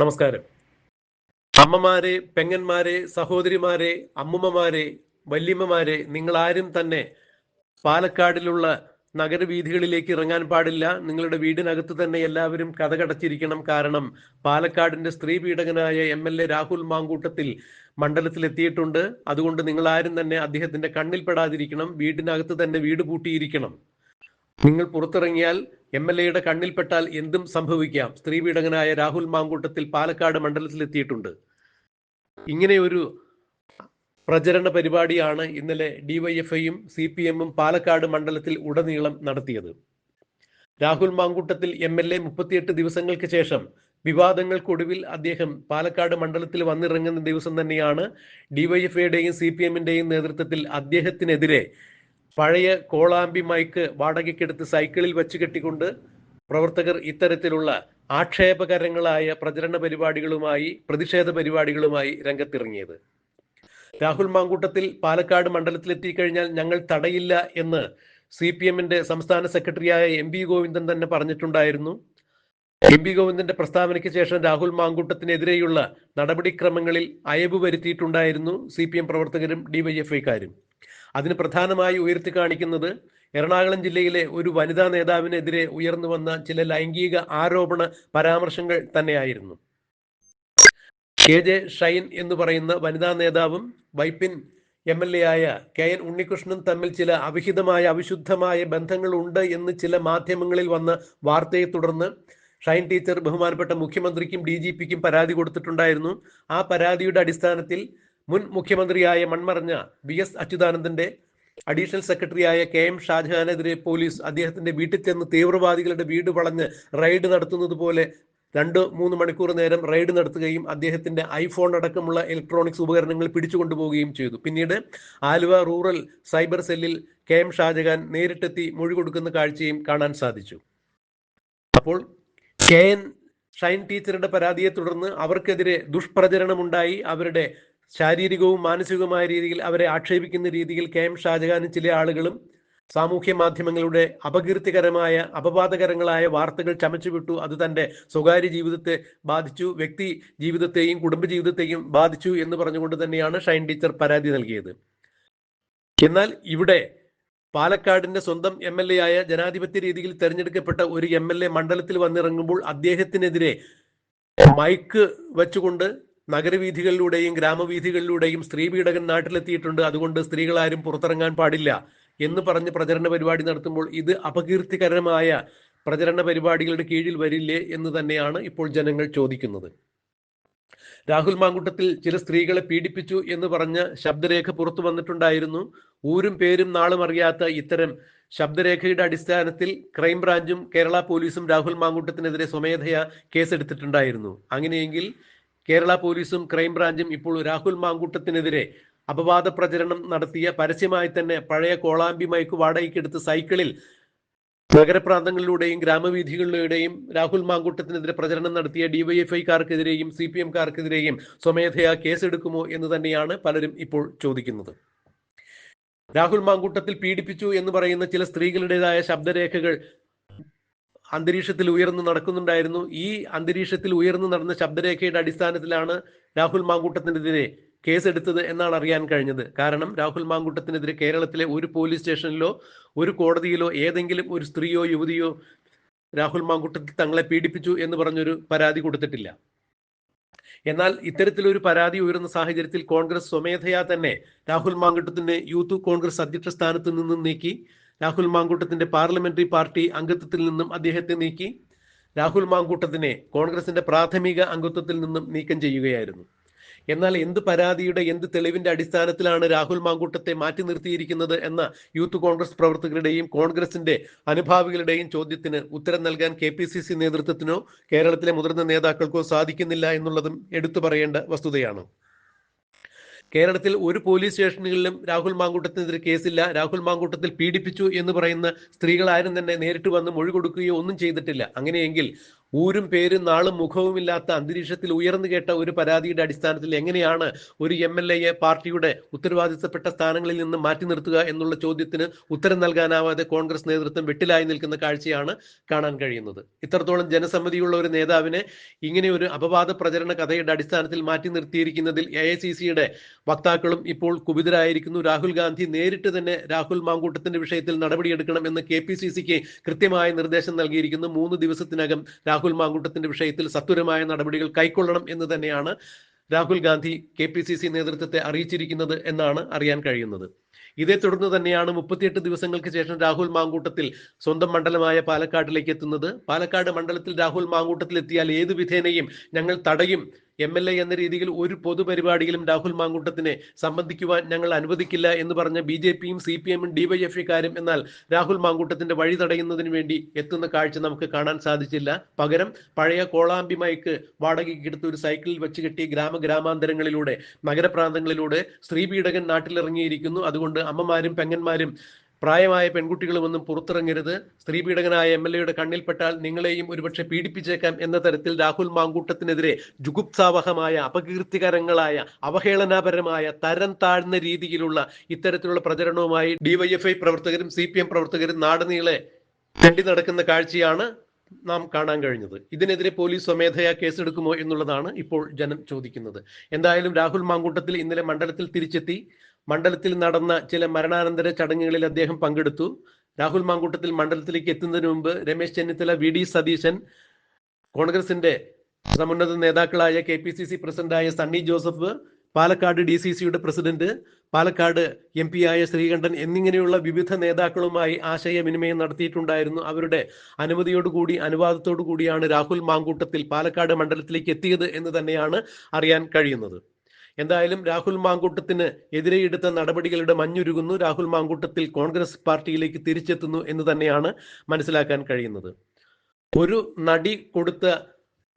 നമസ്കാരം. അമ്മമാരെ പെങ്ങന്മാരെ സഹോദരിമാരെ അമ്മുമ്മമാരെ വല്യമ്മമാരെ നിങ്ങൾ ആരും തന്നെ പാലക്കാടിലുള്ള നഗരവീഥികളിലേക്ക് ഇറങ്ങാൻ പാടില്ല. നിങ്ങളുടെ വീടിനകത്ത് തന്നെ എല്ലാവരും കഥകടച്ചിരിക്കണം. കാരണം പാലക്കാടിന്റെ സ്ത്രീ പീഡകനായ M L A Rahul Mankoottathil മണ്ഡലത്തിൽ എത്തിയിട്ടുണ്ട് അതുകൊണ്ട് നിങ്ങൾ ആരും തന്നെ അദ്ദേഹത്തിന്റെ കണ്ണിൽപ്പെടാതിരിക്കണം വീടിനകത്ത് തന്നെ വീട് പൂട്ടിയിരിക്കണം. നിങ്ങൾ പുറത്തിറങ്ങിയാൽ എം എൽ എയുടെ കണ്ണിൽപ്പെട്ടാൽ എന്തും സംഭവിക്കാം. സ്ത്രീ പീഡകനായ രാഹുൽ മാങ്കൂട്ടത്തിൽ പാലക്കാട് മണ്ഡലത്തിലെത്തിയിട്ടുണ്ട്. ഒരു പ്രചരണ പരിപാടിയാണ് ഇന്നലെ ഡിവൈഎഫ്ഐയും സി പി എമ്മും പാലക്കാട് മണ്ഡലത്തിൽ ഉടനീളം നടത്തിയത്. Rahul Mankoottathil M L A മുപ്പത്തിയെട്ട് ദിവസങ്ങൾക്ക് ശേഷം വിവാദങ്ങൾക്കൊടുവിൽ അദ്ദേഹം പാലക്കാട് മണ്ഡലത്തിൽ വന്നിറങ്ങുന്ന ദിവസം തന്നെയാണ് ഡിവൈഎഫ്ഐയുടെയും സി പി എമ്മിന്റെയും നേതൃത്വത്തിൽ അദ്ദേഹത്തിനെതിരെ പഴയ കോളാമ്പി മൈക്ക് വാടകയ്ക്കെടുത്ത് സൈക്കിളിൽ വെച്ച് കെട്ടിക്കൊണ്ട് പ്രവർത്തകർ ഇത്തരത്തിലുള്ള ആക്ഷേപകരങ്ങളായ പ്രചരണ പരിപാടികളുമായി പ്രതിഷേധ പരിപാടികളുമായി രംഗത്തിറങ്ങിയത്. രാഹുൽ മാങ്കൂട്ടത്തിൽ പാലക്കാട് മണ്ഡലത്തിലെത്തി കഴിഞ്ഞാൽ ഞങ്ങൾ തടയില്ല എന്ന് സി പി എമ്മിന്റെ സംസ്ഥാന സെക്രട്ടറിയായ എം പി ഗോവിന്ദൻ തന്നെ പറഞ്ഞിട്ടുണ്ടായിരുന്നു. എം പി ഗോവിന്ദന്റെ പ്രസ്താവനയ്ക്ക് ശേഷം രാഹുൽ മാങ്കൂട്ടത്തിനെതിരെയുള്ള നടപടിക്രമങ്ങളിൽ അയവ് വരുത്തിയിട്ടുണ്ടായിരുന്നു സി പി എം പ്രവർത്തകരും ഡിവൈഎഫ്ഐക്കാരും. അതിന് പ്രധാനമായി ഉയർത്തി കാണിക്കുന്നത് എറണാകുളം ജില്ലയിലെ ഒരു വനിതാ നേതാവിനെതിരെ ഉയർന്നു വന്ന ചില ലൈംഗിക ആരോപണ പരാമർശങ്ങൾ തന്നെയായിരുന്നു. കെ ജെ ഷൈൻ എന്ന് പറയുന്ന വനിതാ നേതാവും വൈപ്പിൻ എം എൽ എ ആയ കെ എൻ ഉണ്ണികൃഷ്ണനും തമ്മിൽ ചില അവിഹിതമായ അവിശുദ്ധമായ ബന്ധങ്ങളുണ്ട് എന്ന് ചില മാധ്യമങ്ങളിൽ വന്ന വാർത്തയെ തുടർന്ന് ഷൈൻ ടീച്ചർ ബഹുമാനപ്പെട്ട മുഖ്യമന്ത്രിക്കും ഡി പരാതി കൊടുത്തിട്ടുണ്ടായിരുന്നു. ആ പരാതിയുടെ അടിസ്ഥാനത്തിൽ മുൻ മുഖ്യമന്ത്രിയായ മൺമറഞ്ഞ വി എസ് അച്യുതാനന്ദന്റെ അഡീഷണൽ സെക്രട്ടറിയായ കെ എം ഷാജഹാനെതിരെ പോലീസ് അദ്ദേഹത്തിന്റെ വീട്ടിൽ ചെന്ന് തീവ്രവാദികളുടെ വീട് വളഞ്ഞ് റെയ്ഡ് നടത്തുന്നത് പോലെ രണ്ട് മൂന്ന് മണിക്കൂർ നേരം റെയ്ഡ് നടത്തുകയും അദ്ദേഹത്തിന്റെ ഐഫോൺ അടക്കമുള്ള ഇലക്ട്രോണിക്സ് ഉപകരണങ്ങൾ പിടിച്ചുകൊണ്ടുപോവുകയും ചെയ്തു. പിന്നീട് ആലുവ റൂറൽ സൈബർ സെല്ലിൽ കെ എം ഷാജഹാൻ നേരിട്ടെത്തി മൊഴി കൊടുക്കുന്ന കാഴ്ചയും കാണാൻ സാധിച്ചു. അപ്പോൾ കെ എൻ ഷൈൻ ടീച്ചറുടെ പരാതിയെ തുടർന്ന് അവർക്കെതിരെ ദുഷ്പ്രചരണമുണ്ടായി. അവരുടെ ശാരീരികവും മാനസികവുമായ രീതിയിൽ അവരെ ആക്ഷേപിക്കുന്ന രീതിയിൽ കെ എം ഷാജഹാനും ചില ആളുകളും സാമൂഹ്യ മാധ്യമങ്ങളുടെ അപകീർത്തികരമായ അപവാദകരങ്ങളായ വാർത്തകൾ ചമച്ചുവിട്ടു അത് തന്റെ സ്വകാര്യ ജീവിതത്തെ ബാധിച്ചു. വ്യക്തി ജീവിതത്തെയും കുടുംബ ജീവിതത്തെയും ബാധിച്ചു എന്ന് പറഞ്ഞുകൊണ്ട് തന്നെയാണ് ഷൈൻ ടീച്ചർ പരാതി നൽകിയത്. എന്നാൽ ഇവിടെ പാലക്കാടിന്റെ സ്വന്തം എം എൽ എ ആയ ജനാധിപത്യ രീതിയിൽ തെരഞ്ഞെടുക്കപ്പെട്ട ഒരു എം എൽ എ മണ്ഡലത്തിൽ വന്നിറങ്ങുമ്പോൾ അദ്ദേഹത്തിനെതിരെ മൈക്ക് വെച്ചുകൊണ്ട് നഗരവീഥികളിലൂടെയും ഗ്രാമവീഥികളിലൂടെയും സ്ത്രീ പീഡകൻ നാട്ടിലെത്തിയിട്ടുണ്ട്. അതുകൊണ്ട് സ്ത്രീകളാരും പുറത്തിറങ്ങാൻ പാടില്ല എന്ന് പറഞ്ഞ് പ്രചരണ പരിപാടി നടത്തുമ്പോൾ ഇത് അപകീർത്തികരമായ പ്രചരണ പരിപാടികളുടെ കീഴിൽ വരില്ലേ എന്ന് തന്നെയാണ് ഇപ്പോൾ ജനങ്ങൾ ചോദിക്കുന്നത്. രാഹുൽ മാങ്കുട്ടത്തിൽ ചില സ്ത്രീകളെ പീഡിപ്പിച്ചു എന്ന് പറഞ്ഞ ശബ്ദരേഖ പുറത്തു വന്നിട്ടുണ്ടായിരുന്നു. ഊരും പേരും നാളും അറിയാത്ത ഇത്തരം ശബ്ദരേഖയുടെ അടിസ്ഥാനത്തിൽ ക്രൈംബ്രാഞ്ചും കേരള പോലീസും രാഹുൽ മാങ്കുട്ടത്തിനെതിരെ സ്വമേധയാ കേസെടുത്തിട്ടുണ്ടായിരുന്നു. അങ്ങനെയെങ്കിൽ കേരള പോലീസും ക്രൈംബ്രാഞ്ചും ഇപ്പോൾ രാഹുൽ മാങ്കൂട്ടത്തിനെതിരെ അപവാദ പ്രചരണം നടത്തിയ പരസ്യമായി തന്നെ പഴയ കോളാമ്പി മയക്കു വാടകയ്ക്കെടുത്ത് സൈക്കിളിൽ നഗരപ്രാന്തങ്ങളിലൂടെയും ഗ്രാമവീഥികളിലൂടെയും രാഹുൽ മാങ്കൂട്ടത്തിനെതിരെ പ്രചരണം നടത്തിയ ഡിവൈഎഫ്ഐക്കാർക്കെതിരെയും സി പി എംകാർക്കെതിരെയും സ്വമേധയാ കേസെടുക്കുമോ എന്ന് തന്നെയാണ് പലരും ഇപ്പോൾ ചോദിക്കുന്നത്. രാഹുൽ മാങ്കൂട്ടത്തിൽ പീഡിപ്പിച്ചു എന്ന് പറയുന്ന ചില സ്ത്രീകളുടേതായ ശബ്ദരേഖകൾ അന്തരീക്ഷത്തിൽ ഉയർന്നു നടക്കുന്നുണ്ടായിരുന്നു. ഈ അന്തരീക്ഷത്തിൽ ഉയർന്നു നടന്ന ശബ്ദരേഖയുടെ അടിസ്ഥാനത്തിലാണ് രാഹുൽ മാങ്കൂട്ടത്തിനെതിരെ കേസെടുത്തത് എന്നാണ് അറിയാൻ കഴിഞ്ഞത്. കാരണം രാഹുൽ മാങ്കൂട്ടത്തിനെതിരെ കേരളത്തിലെ ഒരു പോലീസ് സ്റ്റേഷനിലോ ഒരു കോടതിയിലോ ഏതെങ്കിലും ഒരു സ്ത്രീയോ യുവതിയോ രാഹുൽ മാങ്കൂട്ടത്തിൽ തങ്ങളെ പീഡിപ്പിച്ചു എന്ന് പറഞ്ഞൊരു പരാതി കൊടുത്തിട്ടില്ല. എന്നാൽ ഇത്തരത്തിലൊരു പരാതി ഉയർന്ന സാഹചര്യത്തിൽ കോൺഗ്രസ് സ്വമേധയാ തന്നെ രാഹുൽ മാങ്കൂട്ടത്തിനെ യൂത്ത് കോൺഗ്രസ് അധ്യക്ഷ സ്ഥാനത്ത് നിന്നും നീക്കി. രാഹുൽ മാങ്കൂട്ടത്തിന്റെ പാർലമെന്ററി പാർട്ടി അംഗത്വത്തിൽ നിന്നും അദ്ദേഹത്തെ നീക്കി. രാഹുൽ മാങ്കൂട്ടത്തിനെ കോൺഗ്രസിന്റെ പ്രാഥമിക അംഗത്വത്തിൽ നിന്നും നീക്കം ചെയ്യുകയായിരുന്നു. എന്നാൽ എന്ത് പരാതിയുടെ എന്ത് തെളിവിന്റെ അടിസ്ഥാനത്തിലാണ് രാഹുൽ മാങ്കൂട്ടത്തെ മാറ്റി നിർത്തിയിരിക്കുന്നത് എന്ന യൂത്ത് കോൺഗ്രസ് പ്രവർത്തകരുടെയും കോൺഗ്രസിന്റെ അനുഭാവികളുടെയും ചോദ്യത്തിന് ഉത്തരം നൽകാൻ കെ പി സി സി നേതൃത്വത്തിനോ കേരളത്തിലെ മുതിർന്ന നേതാക്കൾക്കോ സാധിക്കുന്നില്ല എന്നുള്ളതും എടുത്തു പറയേണ്ട വസ്തുതയാണ്. കേരളത്തിൽ ഒരു പോലീസ് സ്റ്റേഷനുകളിലും രാഹുൽ മാങ്കൂട്ടത്തിനെതിരെ കേസില്ല. രാഹുൽ മാങ്കൂട്ടത്തിൽ പീഡിപ്പിച്ചു എന്ന് പറയുന്ന സ്ത്രീകൾ ആരും തന്നെ നേരിട്ട് വന്ന് മൊഴി കൊടുക്കുകയോ ഒന്നും ചെയ്തിട്ടില്ല. അങ്ങനെയെങ്കിൽ ഊരും പേരും നാളും മുഖവുമില്ലാത്ത അന്തരീക്ഷത്തിൽ ഉയർന്നു കേട്ട ഒരു പരാതിയുടെ അടിസ്ഥാനത്തിൽ എങ്ങനെയാണ് ഒരു എം എൽ എയെ പാർട്ടിയുടെ ഉത്തരവാദിത്തപ്പെട്ട സ്ഥാനങ്ങളിൽ നിന്ന് മാറ്റി നിർത്തുക എന്നുള്ള ചോദ്യത്തിന് ഉത്തരം നൽകാനാവാതെ കോൺഗ്രസ് നേതൃത്വം വെട്ടിലായി നിൽക്കുന്ന കാഴ്ചയാണ് കാണാൻ കഴിയുന്നത്. ഇത്രത്തോളം ജനസമ്മതിയുള്ള ഒരു നേതാവിനെ ഇങ്ങനെ ഒരു അപവാദ പ്രചരണ കഥയുടെ അടിസ്ഥാനത്തിൽ മാറ്റി നിർത്തിയിരിക്കുന്നതിൽ എ ഐ സി സിയുടെ വക്താക്കളും ഇപ്പോൾ കുപിതരായിരിക്കുന്നു. രാഹുൽ ഗാന്ധി നേരിട്ട് തന്നെ രാഹുൽ മാങ്കൂട്ടത്തിന്റെ വിഷയത്തിൽ നടപടിയെടുക്കണം എന്ന് കെ പി സി സിക്ക് കൃത്യമായ നിർദ്ദേശം നൽകിയിരിക്കുന്നു. മൂന്ന് ദിവസത്തിനകം മാങ്കൂട്ടത്തിന്റെ വിഷയത്തിൽ സത്വരമായ നടപടികൾ കൈക്കൊള്ളണം എന്ന് തന്നെയാണ് Rahul Gandhi K P C C നേതൃത്വത്തെ അറിയിച്ചിരിക്കുന്നത് എന്നാണ് അറിയാൻ കഴിയുന്നത്. ഇതേ തുടർന്ന് തന്നെയാണ് മുപ്പത്തിയെട്ട് ദിവസങ്ങൾക്ക് ശേഷം രാഹുൽ മാങ്കൂട്ടത്തിൽ സ്വന്തം മണ്ഡലമായ പാലക്കാട്ടിലേക്ക് എത്തുന്നത്. പാലക്കാട് മണ്ഡലത്തിൽ രാഹുൽ മാങ്കൂട്ടത്തിൽ എത്തിയാൽ ഏത് വിധേനയും ഞങ്ങൾ തടയും എം എൽ എ എന്ന രീതിയിൽ ഒരു പൊതുപരിപാടിയിലും രാഹുൽ മാങ്കൂട്ടത്തിനെ സംബന്ധിക്കുവാൻ ഞങ്ങൾ അനുവദിക്കില്ല എന്ന് പറഞ്ഞ ബി ജെ പിയും സി പി എമ്മും ഡിവൈഎഫ്ഐക്കാരും എന്നാൽ രാഹുൽ മാങ്കൂട്ടത്തിന്റെ വഴി തടയുന്നതിന് വേണ്ടി എത്തുന്ന കാഴ്ച നമുക്ക് കാണാൻ സാധിച്ചില്ല. പകരം പഴയ കോളാമ്പി മൈക്ക് വാടകയ്ക്ക് എടുത്ത് ഒരു സൈക്കിളിൽ വെച്ച് കെട്ടി ഗ്രാമഗ്രാമാന്തരങ്ങളിലൂടെ നഗരപ്രാന്തങ്ങളിലൂടെ സ്ത്രീപീഡകൻ നാട്ടിലിറങ്ങിയിരിക്കുന്നു. അതുകൊണ്ട് അമ്മമാരും പെങ്ങന്മാരും പ്രായമായ പെൺകുട്ടികളുമൊന്നും പുറത്തിറങ്ങരുത്. സ്ത്രീ പീഡകനായ എം എൽ എയുടെ കണ്ണിൽപ്പെട്ടാൽ നിങ്ങളെയും ഒരുപക്ഷെ പീഡിപ്പിച്ചേക്കാം എന്ന തരത്തിൽ രാഹുൽ മാങ്കൂട്ടത്തിനെതിരെ ജുഗുപ്സാവഹമായ അപകീർത്തികരങ്ങളായ അവഹേളനാപരമായ തരം താഴ്ന്ന രീതിയിലുള്ള ഇത്തരത്തിലുള്ള പ്രചരണവുമായി ഡിവൈഎഫ്ഐ പ്രവർത്തകരും സി പി എം പ്രവർത്തകരും നാടനീളെ തെണ്ടി നടക്കുന്ന കാഴ്ചയാണ് നാം കാണാൻ കഴിഞ്ഞത്. ഇതിനെതിരെ പോലീസ് സ്വമേധയാ കേസെടുക്കുമോ എന്നുള്ളതാണ് ഇപ്പോൾ ജനം ചോദിക്കുന്നത്. എന്തായാലും രാഹുൽ മാങ്കൂട്ടത്തിൽ ഇന്നലെ മണ്ഡലത്തിൽ തിരിച്ചെത്തി. മണ്ഡലത്തിൽ നടന്ന ചില മരണാനന്തര ചടങ്ങുകളിൽ അദ്ദേഹം പങ്കെടുത്തു. രാഹുൽ മാങ്കൂട്ടത്തിൽ മണ്ഡലത്തിലേക്ക് എത്തുന്നതിന് മുമ്പ് രമേശ് ചെന്നിത്തല വി ഡി സതീശൻ കോൺഗ്രസിന്റെ സമുന്നത നേതാക്കളായ കെ പി സി സി പ്രസിഡന്റായ സണ്ണി ജോസഫ് പാലക്കാട് ഡി സി സിയുടെ പ്രസിഡന്റ് പാലക്കാട് എം പി ആയ ശ്രീകണ്ഠൻ എന്നിങ്ങനെയുള്ള വിവിധ നേതാക്കളുമായി ആശയവിനിമയം നടത്തിയിട്ടുണ്ടായിരുന്നു. അവരുടെ അനുമതിയോടുകൂടി അനുവാദത്തോടു കൂടിയാണ് രാഹുൽ മാങ്കൂട്ടത്തിൽ പാലക്കാട് മണ്ഡലത്തിലേക്ക് എത്തിയത് എന്ന് തന്നെയാണ് അറിയാൻ കഴിയുന്നത്. എന്തായാലും രാഹുൽ മാങ്കൂട്ടത്തിന് എതിരെ എടുത്ത നടപടികളുടെ മഞ്ഞുരുകുന്നു. രാഹുൽ മാങ്കൂട്ടത്തിൽ കോൺഗ്രസ് പാർട്ടിയിലേക്ക് തിരിച്ചെത്തുന്നു എന്ന് തന്നെയാണ് മനസ്സിലാക്കാൻ കഴിയുന്നത്. ഒരു നടി കൊടുത്ത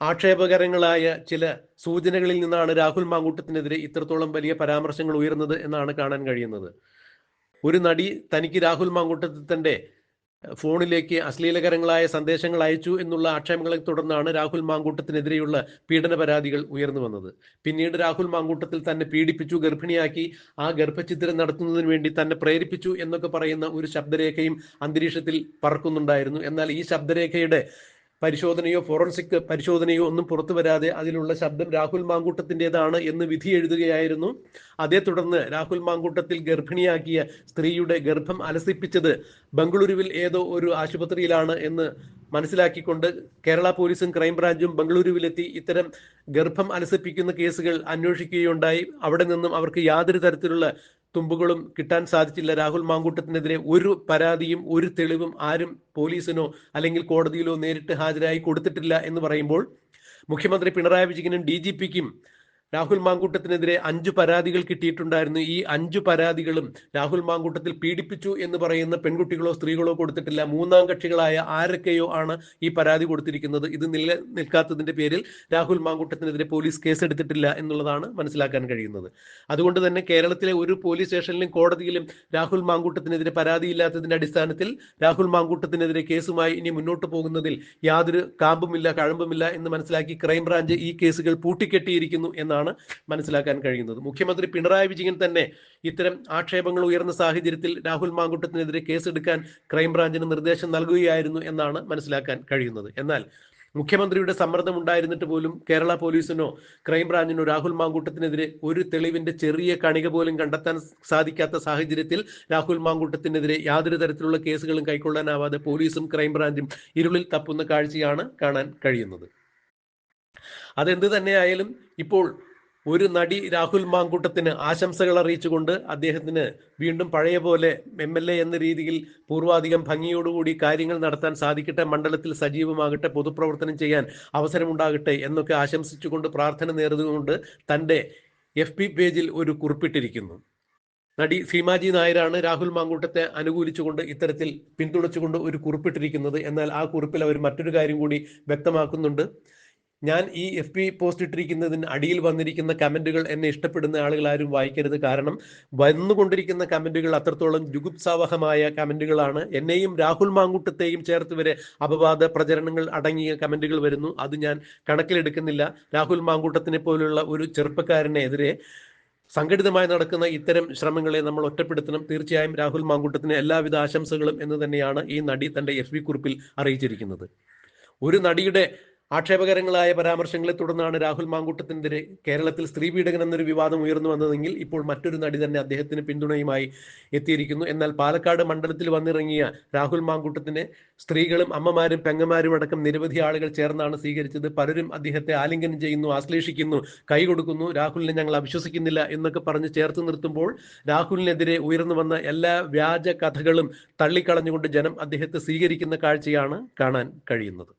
ആക്ഷേപകരങ്ങളായ ചില സൂചനകളിൽ നിന്നാണ് രാഹുൽ മാങ്കൂട്ടത്തിനെതിരെ ഇത്രത്തോളം വലിയ പരാമർശങ്ങൾ ഉയർന്നത് എന്നാണ് കാണാൻ കഴിയുന്നത്. ഒരു നടി തനിക്ക് രാഹുൽ മാങ്കൂട്ടത്തിന്റെ ഫോണിലേക്ക് അശ്ലീലകരങ്ങളായ സന്ദേശങ്ങൾ അയച്ചു എന്നുള്ള ആക്ഷേപങ്ങളെ തുടർന്നാണ് രാഹുൽ മാങ്കൂട്ടത്തിനെതിരെയുള്ള പീഡന പരാതികൾ ഉയർന്നു വന്നത്. പിന്നീട് രാഹുൽ മാങ്കൂട്ടത്തിൽ തന്നെ പീഡിപ്പിച്ചു ഗർഭിണിയാക്കി. ആ ഗർഭചിത്രം നടത്തുന്നതിന് വേണ്ടി തന്നെ പ്രേരിപ്പിച്ചു എന്നൊക്കെ പറയുന്ന ഒരു ശബ്ദരേഖയും അന്തരീക്ഷത്തിൽ പറക്കുന്നുണ്ടായിരുന്നു. എന്നാൽ ഈ ശബ്ദരേഖയുടെ പരിശോധനയോ ഫോറൻസിക് പരിശോധനയോ ഒന്നും പുറത്തു വരാതെ അതിലുള്ള ശബ്ദം രാഹുൽ മാങ്കൂട്ടത്തിന്റെതാണ് എന്ന് വിധി എഴുതുകയായിരുന്നു. അതേ തുടർന്ന് രാഹുൽ മാങ്കൂട്ടത്തിൽ ഗർഭിണിയാക്കിയ സ്ത്രീയുടെ ഗർഭം അലസിപ്പിച്ചത് ബംഗളൂരുവിൽ ഏതോ ഒരു ആശുപത്രിയിലാണ് എന്ന് മനസ്സിലാക്കിക്കൊണ്ട് കേരള പോലീസും ക്രൈംബ്രാഞ്ചും ബംഗളൂരുവിലെത്തി ഇത്തരം ഗർഭം അലസിപ്പിക്കുന്ന കേസുകൾ അന്വേഷിക്കുകയുണ്ടായി. അവിടെ നിന്നും അവർക്ക് യാതൊരു തരത്തിലുള്ള തുമ്പുകളും കിട്ടാൻ സാധിച്ചില്ല. രാഹുൽ മാങ്കൂട്ടത്തിനെതിരെ ഒരു പരാതിയും ഒരു തെളിവും ആരും പോലീസിനോ അല്ലെങ്കിൽ കോടതിയിലോ നേരിട്ട് ഹാജരായി കൊടുത്തിട്ടില്ല എന്ന് പറയുമ്പോൾ മുഖ്യമന്ത്രി പിണറായി വിജയനും ഡി ജി പിക്കും രാഹുൽ മാങ്കൂട്ടത്തിനെതിരെ അഞ്ചു പരാതികൾ കിട്ടിയിട്ടുണ്ടായിരുന്നു. ഈ അഞ്ചു പരാതികളും രാഹുൽ മാങ്കൂട്ടത്തിൽ പീഡിപ്പിച്ചു എന്ന് പറയുന്ന പെൺകുട്ടികളോ സ്ത്രീകളോ കൊടുത്തിട്ടില്ല. മൂന്നാം കക്ഷികളായ ആരൊക്കെയോ ആണ് ഈ പരാതി കൊടുത്തിരിക്കുന്നത്. ഇത് നില നിൽക്കാത്തതിന്റെ പേരിൽ രാഹുൽ മാങ്കൂട്ടത്തിനെതിരെ പോലീസ് കേസെടുത്തിട്ടില്ല എന്നുള്ളതാണ് മനസ്സിലാക്കാൻ കഴിയുന്നത്. അതുകൊണ്ട് തന്നെ കേരളത്തിലെ ഒരു പോലീസ് സ്റ്റേഷനിലും കോടതിയിലും രാഹുൽ മാങ്കൂട്ടത്തിനെതിരെ പരാതിയില്ലാത്തതിന്റെ അടിസ്ഥാനത്തിൽ രാഹുൽ മാങ്കൂട്ടത്തിനെതിരെ കേസുമായി ഇനി മുന്നോട്ട് പോകുന്നതിൽ യാതൊരു കാമ്പുമില്ല കഴമ്പുമില്ല എന്ന് മനസ്സിലാക്കി ക്രൈംബ്രാഞ്ച് ഈ കേസുകൾ പൂട്ടിക്കെട്ടിയിരിക്കുന്നു എന്നാണ് മനസ്സിലാക്കാൻ കഴിയുന്നത്. മുഖ്യമന്ത്രി പിണറായി വിജയൻ തന്നെ ഇത്തരം ആക്ഷേപങ്ങൾ ഉയർന്ന സാഹചര്യത്തിൽ രാഹുൽ മാങ്കുട്ടത്തിനെതിരെ കേസെടുക്കാൻ ക്രൈംബ്രാഞ്ചിന് നിർദ്ദേശം നൽകുകയായിരുന്നു എന്നാണ് മനസ്സിലാക്കാൻ കഴിയുന്നത്. എന്നാൽ മുഖ്യമന്ത്രിയുടെ സമ്മർദ്ദം ഉണ്ടായിരുന്നിട്ട് പോലും കേരള പോലീസിനോ ക്രൈംബ്രാഞ്ചിനോ രാഹുൽ മാങ്കൂട്ടത്തിനെതിരെ ഒരു തെളിവിന്റെ ചെറിയ കണിക പോലും കണ്ടെത്താൻ സാധിക്കാത്ത സാഹചര്യത്തിൽ രാഹുൽ മാങ്കൂട്ടത്തിനെതിരെ യാതൊരു തരത്തിലുള്ള കേസുകളും കൈക്കൊള്ളാനാവാതെ പോലീസും ക്രൈംബ്രാഞ്ചും ഇരുളിൽ തപ്പുന്ന കാഴ്ചയാണ് കാണാൻ കഴിയുന്നത്. അതെന്ത് തന്നെയായാലും ഇപ്പോൾ ഒരു നടി രാഹുൽ മാങ്കൂട്ടത്തിന് ആശംസകൾ അറിയിച്ചുകൊണ്ട് അദ്ദേഹത്തിന് വീണ്ടും പഴയ പോലെ എം എൽ എ എന്ന രീതിയിൽ പൂർവാധികം ഭംഗിയോടുകൂടി കാര്യങ്ങൾ നടത്താൻ സാധിക്കട്ടെ മണ്ഡലത്തിൽ സജീവമാകട്ടെ പൊതുപ്രവർത്തനം ചെയ്യാൻ അവസരമുണ്ടാകട്ടെ എന്നൊക്കെ ആശംസിച്ചുകൊണ്ട് പ്രാർത്ഥന നേർന്നുകൊണ്ട് തന്റെ എഫ് പി പേജിൽ ഒരു കുറിപ്പിട്ടിരിക്കുന്നു. നടി ഭീമാജി നായരാണ് രാഹുൽ മാങ്കൂട്ടത്തെ അനുകൂലിച്ചുകൊണ്ട് ഇത്തരത്തിൽ പിന്തുണച്ചുകൊണ്ട് ഒരു കുറിപ്പിട്ടിരിക്കുന്നത്. എന്നാൽ ആ കുറിപ്പിൽ അവർ മറ്റൊരു കാര്യം കൂടി വ്യക്തമാക്കുന്നുണ്ട്. ഞാൻ ഈ എഫ് പി പോസ്റ്റ് ഇട്ടിരിക്കുന്നതിന് അടിയിൽ വന്നിരിക്കുന്ന കമന്റുകൾ എന്നെ ഇഷ്ടപ്പെടുന്ന ആളുകൾ ആരും വായിക്കരുത്. കാരണം വന്നുകൊണ്ടിരിക്കുന്ന കമന്റുകൾ അത്രത്തോളം ജുഗുപ്സാവഹമായ കമന്റുകളാണ് എന്നെയും രാഹുൽ മാങ്കൂട്ടത്തെയും ചേർത്ത് വരെ അപവാദ പ്രചരണങ്ങൾ അടങ്ങിയ കമന്റുകൾ വരുന്നു. അത് ഞാൻ കണക്കിലെടുക്കുന്നില്ല. രാഹുൽ മാങ്കൂട്ടത്തിനെ പോലുള്ള ഒരു ചെറുപ്പക്കാരനെതിരെ സംഘടിതമായി നടക്കുന്ന ഇത്തരം ശ്രമങ്ങളെ നമ്മൾ ഒറ്റപ്പെടുത്തണം. തീർച്ചയായും രാഹുൽ മാങ്കൂട്ടത്തിന് എല്ലാവിധ ആശംസകളും എന്ന് തന്നെയാണ് ഈ നടി തന്റെ എഫ് കുറിപ്പിൽ അറിയിച്ചിരിക്കുന്നത്. ഒരു നടിയുടെ ആക്ഷേപകരങ്ങളായ പരാമർശങ്ങളെ തുടർന്നാണ് രാഹുൽ മാങ്കൂട്ടത്തിനെതിരെ കേരളത്തിൽ സ്ത്രീ പീഡകൻ എന്നൊരു വിവാദം ഉയർന്നു വന്നതെങ്കിൽ ഇപ്പോൾ മറ്റൊരു നടി തന്നെ അദ്ദേഹത്തിന് പിന്തുണയുമായി എത്തിയിരിക്കുന്നു. എന്നാൽ പാലക്കാട് മണ്ഡലത്തിൽ വന്നിറങ്ങിയ രാഹുൽ മാങ്കൂട്ടത്തിനെ സ്ത്രീകളും അമ്മമാരും പെങ്ങമാരും അടക്കം നിരവധി ആളുകൾ ചേർന്നാണ് സ്വീകരിച്ചത്. പലരും അദ്ദേഹത്തെ ആലിംഗനം ചെയ്യുന്നു ആശ്ലേഷിക്കുന്നു കൈ കൊടുക്കുന്നു രാഹുലിനെ ഞങ്ങൾ അവിശ്വസിക്കുന്നില്ല എന്നൊക്കെ പറഞ്ഞ് ചേർത്ത് നിർത്തുമ്പോൾ രാഹുലിനെതിരെ ഉയർന്നു വന്ന എല്ലാ വ്യാജ കഥകളും തള്ളിക്കളഞ്ഞുകൊണ്ട് ജനം അദ്ദേഹത്തെ സ്വീകരിക്കുന്ന കാഴ്ചയാണ് കാണാൻ കഴിയുന്നത്.